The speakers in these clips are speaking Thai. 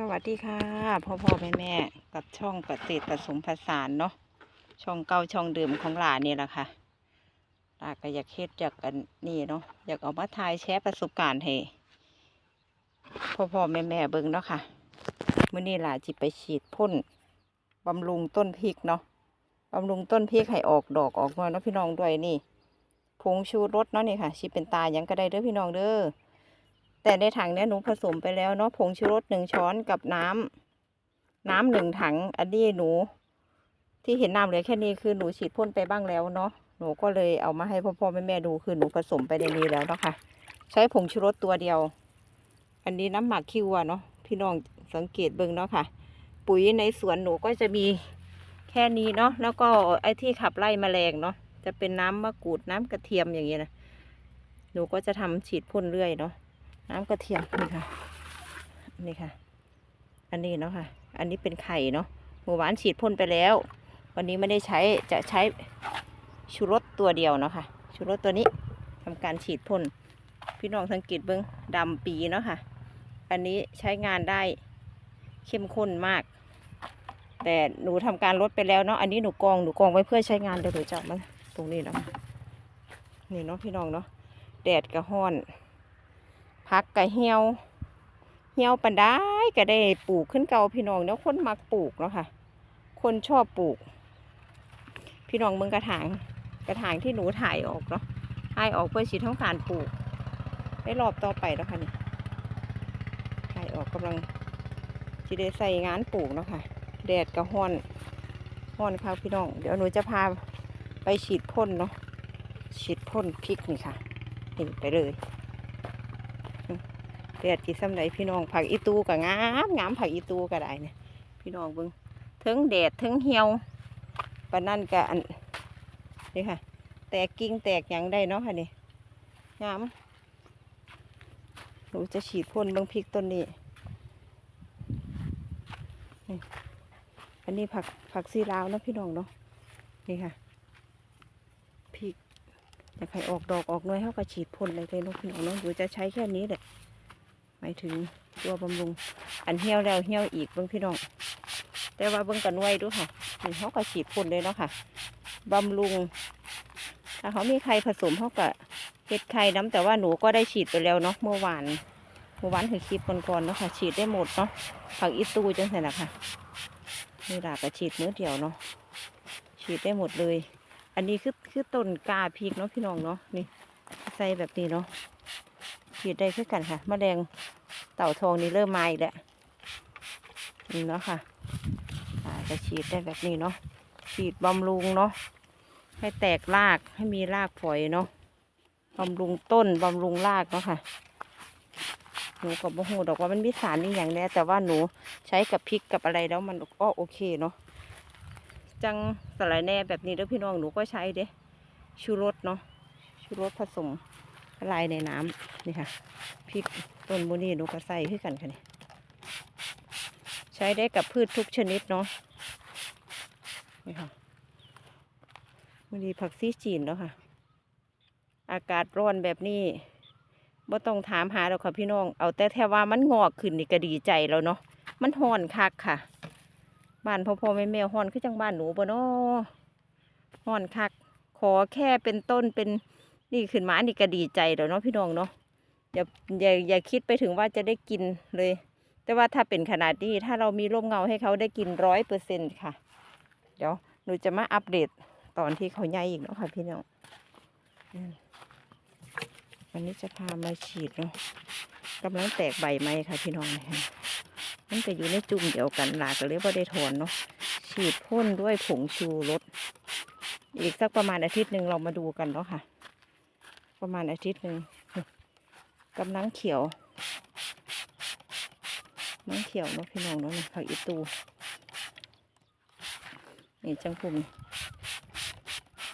สวัสดีค่ะพ่อพ่อแม่แม่กับช่องเกษตรผสมผสานเนาะช่องเก่าช่องเดิมของหลานนี่แหละค่ะหลานก็อยากเฮ็ดอยากกันนี่เนาะอยากเอามาทายแชร์ประสบการณ์ให้พ่อพ่อแม่แม่เบิ่งเนาะค่ะเมื้อนี้หลานจิไปฉีดพ่นบำรุงต้นพริกเนาะบำรุงต้นพริกให้ออกดอกออกหน่วยเนาะพี่น้องด้วยนี่ผงชูรสเนาะนี่ค่ะชิเป็นตายังก็ได้เด้อพี่น้องเด้อ แต่ในถังเนี้ยหนูผสมไปแล้วเนาะผงชูรสหนึ่งช้อนกับน้ำน้ำหนึ่งถัง อันนี้หนู ที่เห็นน้ำเหลือแค่นี้คือหนูฉีดพ่นไปบ้างแล้วเนาะหนูก็เลยเอามาให้พ่อพ่อแม่แม่ดูคือหนูผสมไปในนี้แล้วเนาะค่ะ ใช้ผงชูรสตัวเดียว อันนี้น้ำหมักคิวเนาะพี่น้องสังเกตเบิ่งเนาะค่ะ ปุ๋ยในสวนหนูก็จะมีแค่นี้เนาะแล้วก็ไอ้ที่ขับไล่แมลงเนาะจะเป็นน้ำมะกรูดน้ำกระเทียมอย่างเงี้ยนะหนูก็จะทำฉีดพ่นเรื่อยเนาะ น้ำกระเทียมนี่ค่ะ นี่ค่ะ อันนี้เนาะค่ะ อันนี้เป็นไข่เนาะเมื่อวานฉีดพ่นไปแล้ว วันนี้ไม่ได้ใช้จะใช้ชูรสตัวเดียวเนาะค่ะชูรสตัวนี้ทำการฉีดพ่นพี่น้องสังเกตเบิ้งดำปีเนาะค่ะ อันนี้ใช้งานได้เข้มข้นมาก แต่หนูทำการลดไปแล้วเนาะอันนี้หนูกองหนูกองไว้เพื่อใช้งานเดี๋ยวหนูจะมาตรงนี้เนาะนี่เนาะพี่น้องเนาะแดดกระห้อน พักกะเหี่ยว เหี่ยวปันได้ก็ได้ปลูกขึ้นเก่าพี่น้องแล้วคนมักปลูกเนาะค่ะ คนชอบปลูก พี่น้องเมืองกระถางกระถางที่หนูถ่ายออกเนาะถ่ายออกเพื่อฉีดท้องการปลูกได้รอบต่อไปแล้วค่ะนี่ถ่ายออกกำลังจะได้ใส่งานปลูกเนาะค่ะแดดกระห้อนห้อนค่ะพี่น้อง เดี๋ยวหนูจะพาไปฉีดพ่นเนาะฉีดพ่นพริกนี่ค่ะนี่ไปเลย ดดจีซ้ำไหนพี่น้องผักอีตูกับงามงามผักอีตูก็ได้เนี่ยพี่น้องเบิ้งเทิงแดดเทิงเหี่ยวปานนั่นกะอันนี่ค่ะ แตกกิ่งแตกหยังได้เนาะค่ะนี่งามหนูจะฉีดพ่นเบิ้งพริกต้นนี้นี่อันนี้ผักผักซีลาวนะพี่น้องเนาะนี่ค่ะพริกอยากให้ออกดอกออกน่วยเขาก็ฉีดพ่นเลยเลยเนาะพี่น้องเนาะหนูจะใช้แค่นี้แหละ หมายถึงตัวบำรุง อันเหี่ยวแล้วเหี่ยวอีกเบิ่งพี่น้อง แต่ว่าเบิ่งกันไว้ดูค่ะนี่เขาก็ฉีดพ่นเลยเนาะค่ะบำรุง ถ้าเขามีใครผสมเขาก็เห็ดไข่น้ำแต่ว่าหนูก็ได้ฉีดไปแล้วเนาะเมื่อวานเมื่อวานคือคลิปก่อนๆเนาะค่ะ ฉีดได้หมดเนาะผักอีตูจังไงนะค่ะนี่ล่ะก็ฉีดมื้อเดียวเนาะฉีดได้หมดเลย อันนี้คือคือต้นกาพริกเนาะพี่น้องเนาะนี่ใส่แบบนี้เนาะ ฉีดได้คือกันค่ะมแมลงเต่าทองนี่เริ่มมาอีกแล้วนี่เนาะค่ะจะฉีดได้แบบนี้เนาะฉีดบำรุงเนาะให้แตกรากให้มีรากฝอยเนาะบำรุงต้นบำรุงรากเนาะค่ะหนูก็บ่ฮู้ดอกว่ามันมีสารนี่อย่างแน่แต่ว่าหนูใช้กับพริกกับอะไรแล้วมันก็โอเคเนาะจังสลายแน่แบบนี้แล้วพี่น้องหนูก็ใช้เด้ชูรสเนาะชูรสผสม ลายในน้ำนี่ค่ะพริกต้นบุนีนูก็ใส่ขึ้นกันค่ะนี่ใช้ได้กับพืชทุกชนิดเนาะนี่ค่ะมันดีผักซีจีนแล้วค่ะ อากาศร้อนแบบนี้บ่ต้องถามหาหรอกค่ะพี่น้อง เอาแต่แค่ว่ามันงอกขึ้นนี่ก็ดีใจแล้วเนาะมันห่อนคักค่ะบ้านพ่อพ่อแม่แม่ห่อนคือจังบ้านหนูบ่เนาะห่อนคัก ขอแค่เป็นต้นเป็น นี่ขึ้นมานี่ก็ดีใจแล้วเนาะพี่น้องเนาะอย่าอย่าอย่าคิดไปถึงว่าจะได้กินเลย แต่ว่าถ้าเป็นขนาดนี้ถ้าเรามีร่มเงาให้เขาได้กินร้อยเปอร์เซ็นค่ะ เดี๋ยวหนูจะมาอัปเดตตอนที่เขาใหญ่อีกเนาะค่ะพี่น้องอันนี้จะพามาฉีดเนาะกำลังแตกใบไม้ค่ะพี่น้องนะคะมันจะอยู่ในจุ่มเดียวกันหลากเลยว่าได้ถอนเนาะฉีดพ่นด้วยผงชูรสอีกสักประมาณอาทิตย์หนึ่งเรามาดูกันเนาะค่ะ ประมาณอาทิตย์หนึ่งกำลังเขียวน้องเขียวเนาะพี่น้องเนาะนี่ผักอีตูนี่จังคุม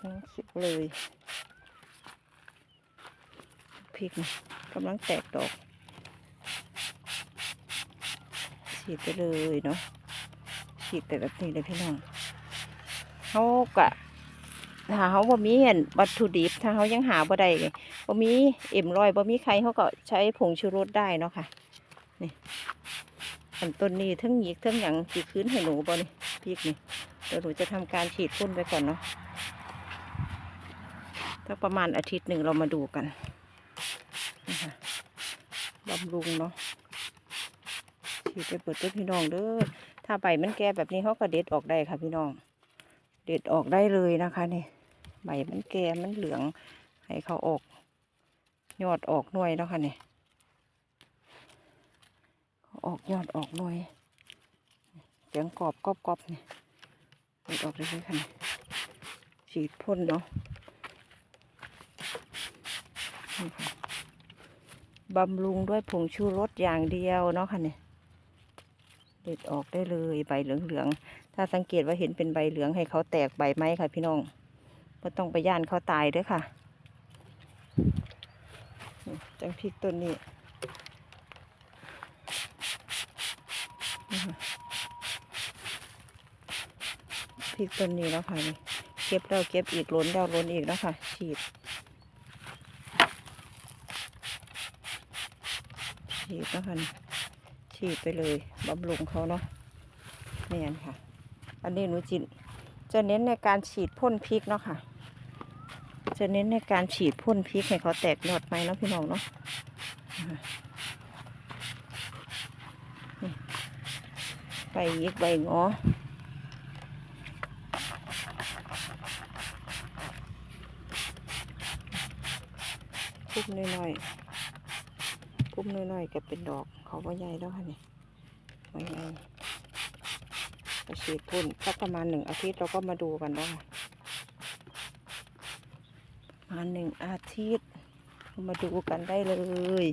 ทั้งสิบเลยพริกนี่กำลังแตกดอกฉีดไปเลยเนาะฉีดไปแบบนี้เลยพี่น้องเขากะ ถ้าเขาบ่มีอันวัตถุดิบถ้าเขายังหาบ่ได้บ่มีเอ็มรอยบ่มีใครเขาก็ใช้ผงชูรสได้เนาะค่ะนี่อันต้นนี้ทั้งหยิกทั้งหยังสีคืนให้หนูบ่นี่พริกนี่เดี๋ยวหนูจะทำการฉีดพ่นไปก่อนเนาะถ้าประมาณอาทิตย์หนึ่งเรามาดูกันนะคะบำรุงเนาะฉีดไปเปิดด้วยพี่น้องเด้อถ้าใบมันแก่แบบนี้เขาก็เด็ดออกได้ค่ะพี่น้อง เด็ดออกได้เลยนะคะนี่ใบมันแก่มันเหลือง ให้เขาออกยอดออกหน่วยแล้วค่ะนี่เขาออกยอดออกหน่วยเสียงกรอบกรอบกรอบนี่เด็ดออกได้เลยค่ะนี่ฉีดพ่นเนาะนี่ค่ะบำรุงด้วยผงชูรสอย่างเดียวเนาะค่ะนี่เด็ดออกได้เลยใบเหลืองๆ ถ้าสังเกตว่าเห็นเป็นใบเหลืองให้เขาแตกใบไม้ค่ะ พี่น้องไม่ต้องไปย่านเขาตายด้อค่ะ จังพริกต้นนี้พริกต้นนี้แล้วค่ะนี่เก็บแล้วเก็บอีกล้นแล้วล้นอีกแล้วค่ะฉีดฉีดแล้วค่ะฉีดไปเลยบำรุงเขาเนาะนี่นค่ะ อันนี้หนูจิจะเน้นในการฉีดพ่นพริกเนาะค่ะ จะเน้นในการฉีดพ่นพริกให้เขาแตกยอดไหมเนาะพี่น้องเนาะใบยิกใบงอพุ่มน้อยๆพุ่มน้อยๆก็เป็นดอกเขาว่าใหญ่แล้วค่ะนี่ว่าใหญ่ ไปฉีดพ่นสักประมาณหนึ่งอาทิตย์เราก็มาดูกันว่าประมาณหนึ่งอาทิตย์มาดูกันได้เลย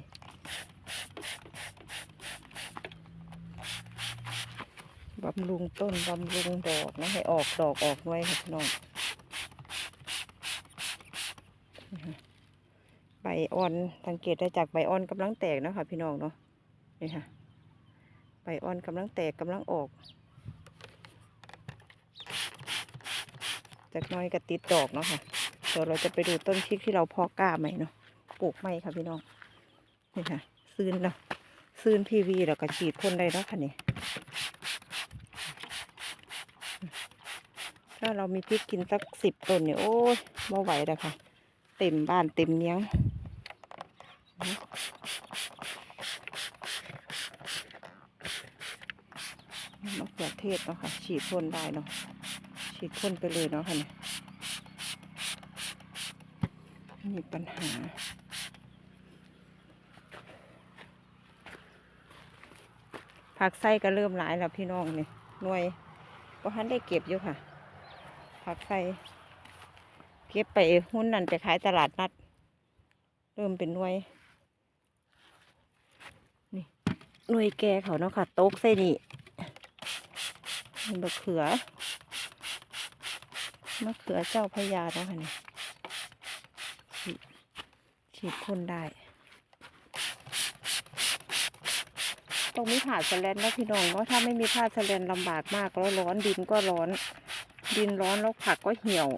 บำรุงต้นบำรุงดอกนะให้ออกดอกออกไว้ค่ะพี่น้องใบอ่อนสังเกตได้จากใบอ่อนกำลังแตกนะคะพี่น้องเนาะนี่ค่ะใบอ่อนกำลังแตกกำลังออก จากน้อยก็ติดดอกเนาะค่ะเดี๋ยวเราจะไปดูต้นพริกที่เราเพาะกล้าใหม่เนาะปลูกใหม่ค่ะพี่น้องนี่ค่ะซื้นแล้วซื้นพีวีแล้วก็ฉีดพ่นได้แล้วค่ะนี่ถ้าเรามีพริกกินสักสิบต้นเนี่ยโอ้ยไม่ไหวแล้วค่ะ เต็มบ้านเต็มเนี้ยงมะเขือเทศเนาะค่ะ ฉีดพ่นได้เนาะ ฉีดพ่นไปเลยเนาะค่ะเนี่ยมีปัญหา ผักไส้ก็เริ่มหลายแล้วพี่น้องนี่หน่วยก็ทันได้เก็บอยู่ค่ะ ผักไส้เก็บไปหุ้นนั่นไปขายตลาดนัด เริ่มเป็นหน่วย นี่หน่วยแกเขาเนาะค่ะ โต๊กไส้นี่มะเขือ มะเขือเจ้าพระยาแล้วค่ะเนี่ยฉีดฉีดพ่นได้ ตรงนี้ผ่าสแลนนะพี่น้องเนาะถ้าไม่มีผ้าสแลนลำบากมากแล้วร้อนดินก็ร้อน ดินร้อนแล้วผักก็เหี่ยว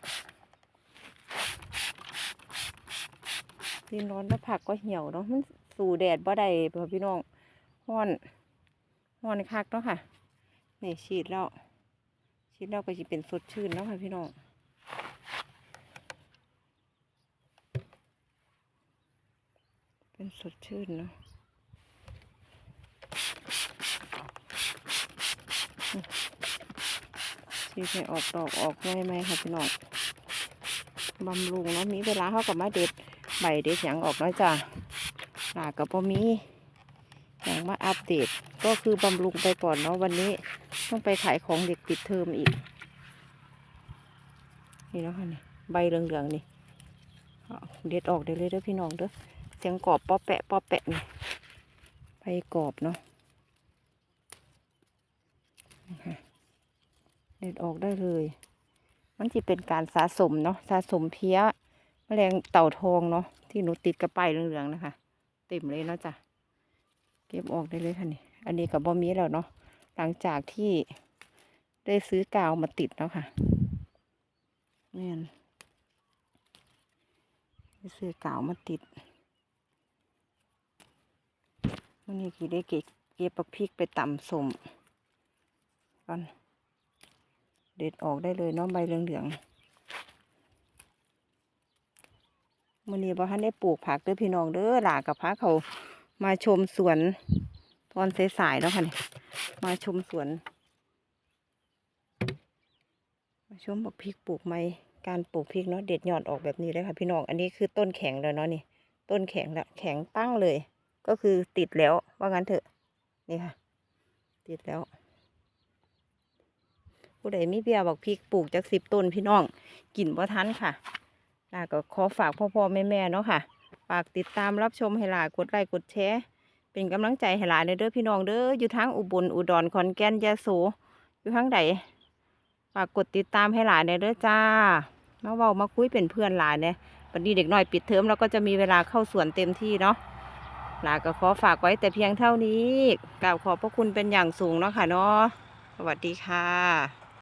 ดินร้อนแล้วผักก็เหี่ยวเนาะมันสู่แดดบ่ได้พ่อพี่น้องห้อนห้อนคักเนาะค่ะนี่ฉีดแล้วฉีดแล้วก็จะเป็นสดชื่นแล้วค่ะพี่น้อง เป็นสดชื่นเนาะชีให้ออกดอกออกไม่ไหมค่ะพี่น้องบำรุงเนาะมีเวลาเขากับมาเด็ดใบเด็ดอย่างออกแล้วจ้ะหลากับพอมีอย่างมาอัปเดตก็คือบำรุงไปก่อนเนาะวันนี้ต้องไปขายของเด็กปิดเทอมอีก นี่เนาะค่ะนี่ใบเหลืองๆนี่เอาเด็ดออกได้เลยเด้อพี่น้องเด้อ เสียงกรอบป๊อแปะป๊อแปะนี่ใบกรอบเนาะนะคะเด็ดออกได้เลย มันจะเป็นการสะสมเนาะสะสมเพี้ยแมลงเต่าทองเนาะที่หนูติดกระป๋ายเหลืองๆนะคะ เต็มเลยเนาะจ้ะเก็บออกได้เลยค่ะนี่อันนี้กับบอมีแล้วเนาะหลังจากที่ได้ซื้อกาวมาติดแล้วค่ะนี่นได้ซื้อกาวมาติด วันนี้กี่ได้เก็บก็บปักพริกไปตำสมก่อนเด็ดออกได้เลยเนาะใบเหลืองๆมื่อนี้บ่ทันได้ปลูกผักเด้อพี่น้องเด้อหลากับพระเขามาชมสวนตอนสายๆแล้วค่ะนี่มาชมสวน มาชมบักพริกปลูกไหมการปลูกพริกเนาะเด็ดยอดออกแบบนี้เลยค่ะพี่น้อง อันนี้คือต้นแข็งแล้วเนาะนี่ ต้นแข็งแล้วแข็งตั้งเลย ก็คือติดแล้วว่างั้นเถอะนี่ค่ะ ติดแล้ว ผู้ใดไมีเบียบักพริกปลูกจากสิบต้นพี่น้องกินบ่ทันค่ะลาก็ขอฝากพ่อพ่อแม่แม่เนาะค่ะ ฝากติดตามรับชมให้หลากดไลค์กดแชร์เป็นกำลังใจให้หลานเด้อพี่น้องเด้ออยู่ทางอุบลอุดรขอนแก่นยะโสอยู่ทางใดฝากกดติดตามให้หลานเด้อจ้ามาเว้ามาคุยเป็นเพื่อนหลานเนี่ยวันนี้เด็กน้อยปิดเทอมแล้วก็จะมีเวลาเข้าสวนเต็มที่เนาะ ลาก็ขอฝากไว้แต่เพียงเท่านี้กล่าวขอบพระคุณเป็นอย่างสูงเนาะค่ะเนาะสวัสดีค่ะ